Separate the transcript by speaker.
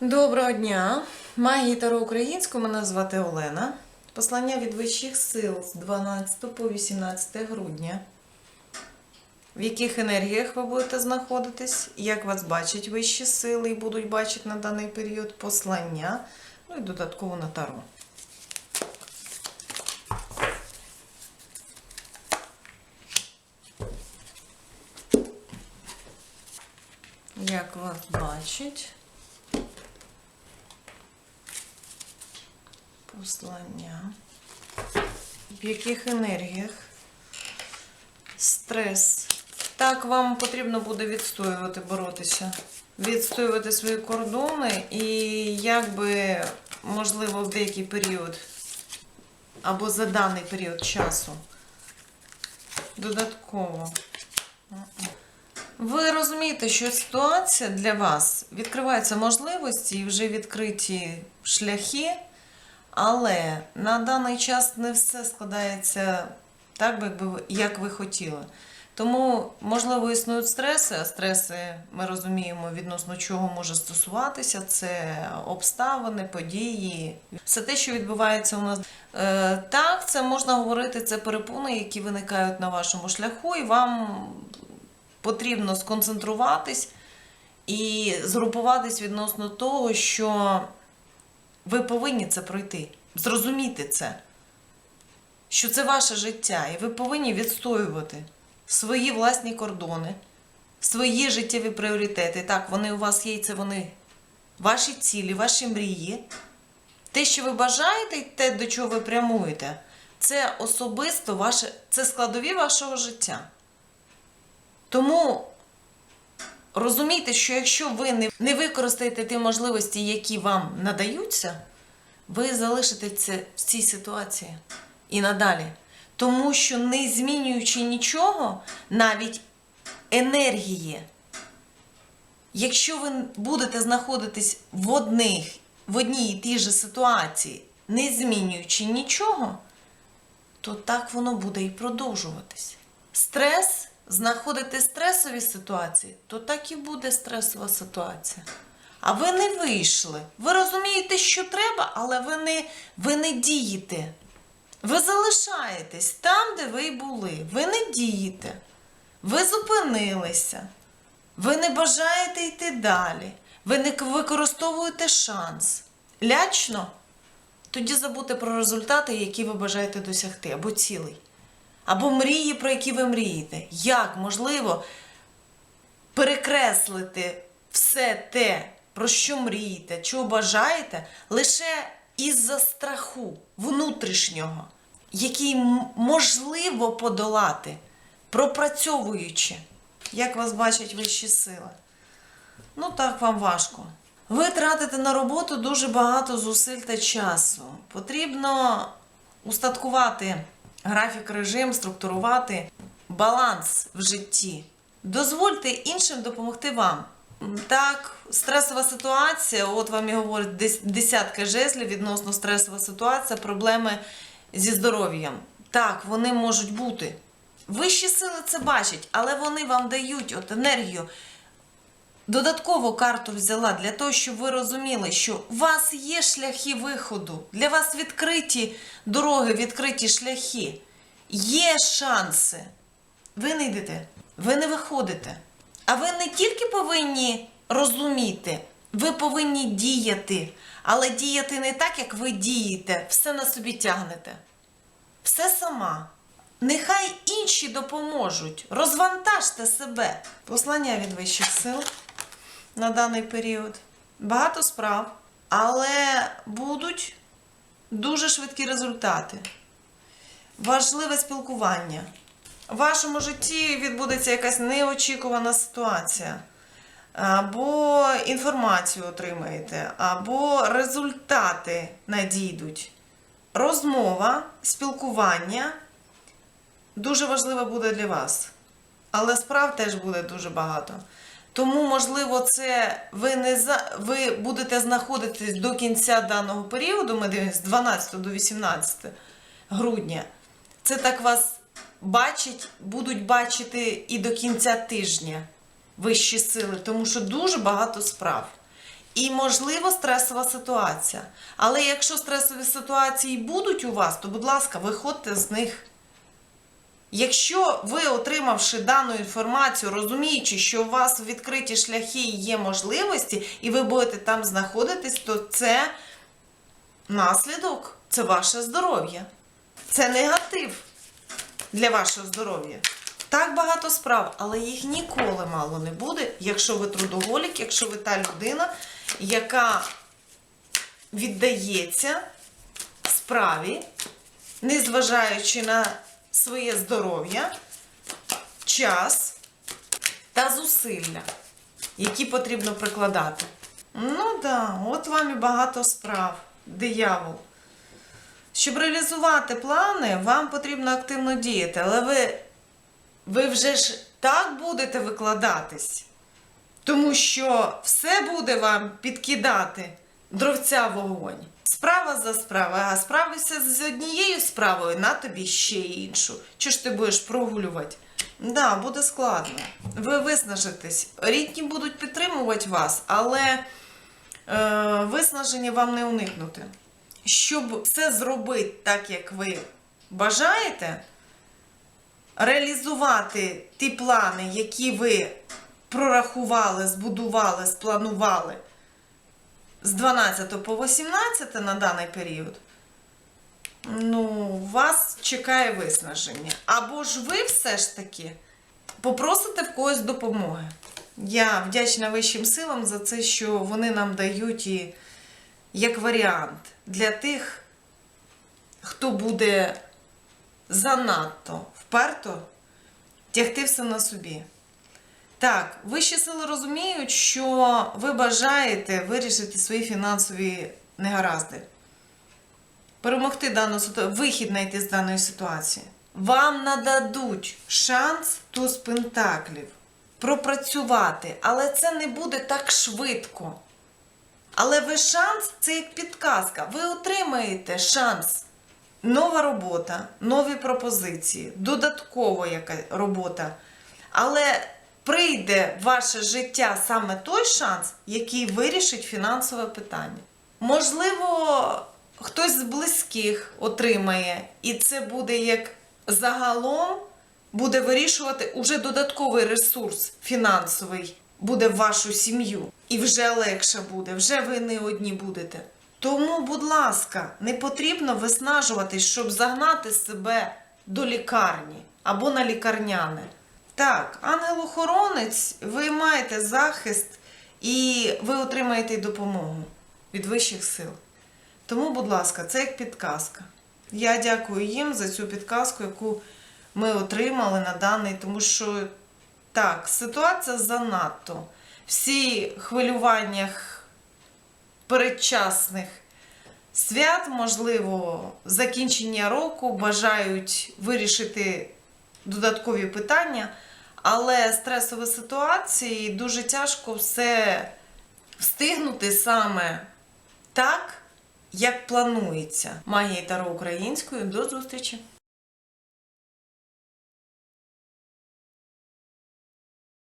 Speaker 1: Доброго дня! Магія Таро українську мене звати Олена. Послання від вищих сил з 12 по 18 грудня. В яких енергіях ви будете знаходитись, як вас бачать вищі сили і будуть бачити на даний період послання, ну і додатково на таро. Як вас бачать? Послання. В яких енергіях? Стрес. Так, вам потрібно буде відстоювати, боротися. Відстоювати свої кордони і якби, можливо, в деякий період або за даний період часу. Додатково. Ви розумієте, що ситуація для вас відкриваються можливості і вже відкриті шляхи, але на даний час не все складається так, як ви хотіли. Тому, можливо, існують стреси, а стреси ми розуміємо, відносно чого може стосуватися. Це обставини, події, все те, що відбувається у нас. Е, так, це можна говорити, це перепони, які виникають на вашому шляху, і вам потрібно сконцентруватись і згрупуватись відносно того, що ви повинні це пройти, зрозуміти це, що це ваше життя, і ви повинні відстоювати свої власні кордони, свої життєві пріоритети. Так, вони у вас є, і це вони ваші цілі, ваші мрії. Те, що ви бажаєте, і те, до чого ви прямуєте, це особисто ваше, це складові вашого життя. Тому розумійте, що якщо ви не, не використаєте ті можливості, які вам надаються, ви залишитеся в цій ситуації і надалі. Тому що не змінюючи нічого, навіть енергії, якщо ви будете знаходитись в одних, в одній і тій же ситуації, не змінюючи нічого, то так воно буде і продовжуватись. Стрес, знаходити стресові ситуації, то так і буде стресова ситуація. А ви не вийшли. Ви розумієте, що треба, але ви не, ви не дієте. Ви залишаєтесь там, де ви були. Ви не дієте. Ви зупинилися. Ви не бажаєте йти далі. Ви не використовуєте шанс. Лячно? Тоді забудьте про результати, які ви бажаєте досягти, або цілий, або мрії, про які ви мрієте. Як можливо перекреслити все те, про що мрієте, чого бажаєте, лише із-за страху внутрішнього, який можливо подолати, пропрацьовуючи, як вас бачать вищі сили. Ну так вам важко. Ви тратите на роботу дуже багато зусиль та часу. Потрібно устаткувати графік, режим, структурувати баланс в житті. Дозвольте іншим допомогти вам. Так, стресова ситуація, от вам і говорять дес- десятка жезлів відносно стресова ситуація, проблеми зі здоров'ям. Так, вони можуть бути. Вищі сили це бачать, але вони вам дають от енергію. Додаткову карту взяла для того, щоб ви розуміли, що у вас є шляхи виходу, для вас відкриті дороги, відкриті шляхи, є шанси. Ви не йдете, ви не виходите. А ви не тільки повинні розуміти, ви повинні діяти, але діяти не так, як ви дієте, все на собі тягнете. Все сама. Нехай інші допоможуть. Розвантажте себе. Послання від вищих сил на даний період. Багато справ, але будуть дуже швидкі результати. Важливе спілкування. В вашому житті відбудеться якась неочікувана ситуація. Або інформацію отримаєте, або результати надійдуть. Розмова, спілкування дуже важливе буде для вас. Але справ теж буде дуже багато. Тому, можливо, це ви не за ви будете знаходитись до кінця даного періоду, ми дивимося з 12 до 18 грудня. Це так вас бачать, будуть бачити і до кінця тижня вищі сили, тому що дуже багато справ. і, можливо, стресова ситуація. Але якщо стресові ситуації будуть у вас, то, будь ласка, виходьте з них. Якщо ви, отримавши дану інформацію, розуміючи, що у вас відкриті шляхи і є можливості, і ви будете там знаходитись, то це наслідок, це ваше здоров'я. Це негатив для вашого здоров'я. Так багато справ, але їх ніколи мало не буде, якщо ви трудоголік, якщо ви та людина, яка віддається справі, незважаючи на своє здоров'я, час та зусилля, які потрібно прикладати. Ну да, от вам і багато справ, диявол. Щоб реалізувати плани, вам потрібно активно діяти, але ви, ви вже ж так будете викладатись, тому що все буде вам підкидати дровця вогонь. Справа за справою, а справишся з однією справою, на тобі ще іншу. Чи ж ти будеш прогулювати? Да, буде складно. Ви виснажитесь. Рідні будуть підтримувати вас, але е, виснаження вам не уникнути. Щоб все зробити так, як ви бажаєте, реалізувати ті плани, які ви прорахували, збудували, спланували з 12 по 18 на даний період, ну, вас чекає виснаження. Або ж ви все ж таки попросите в когось допомоги. Я вдячна вищим силам за це, що вони нам дають і як варіант для тих, хто буде занадто вперто тягти все на собі. Так, вищі сили розуміють, що ви бажаєте вирішити свої фінансові негаразди, перемогти дану ситуацію, вихід знайти з даної ситуації. Вам нададуть шанс туз пентаклів пропрацювати, але це не буде так швидко. Але ви шанс це як підказка. Ви отримаєте шанс. Нова робота, нові пропозиції, додаткова яка робота. Але прийде в ваше життя саме той шанс, який вирішить фінансове питання. Можливо, хтось з близьких отримає, і це буде як загалом буде вирішувати уже додатковий ресурс фінансовий буде в вашу сім'ю. І вже легше буде, вже ви не одні будете. Тому, будь ласка, не потрібно виснажуватись, щоб загнати себе до лікарні або на лікарняне. Так, ангел-охоронець, ви маєте захист і ви отримаєте допомогу від вищих сил. Тому, будь ласка, це як підказка. Я дякую їм за цю підказку, яку ми отримали на даний, тому що так, ситуація занадто. Всі хвилюваннях передчасних свят, можливо, закінчення року бажають вирішити додаткові питання, але стресові ситуації дуже тяжко все встигнути саме так, як планується. Магія Таро українською. До зустрічі!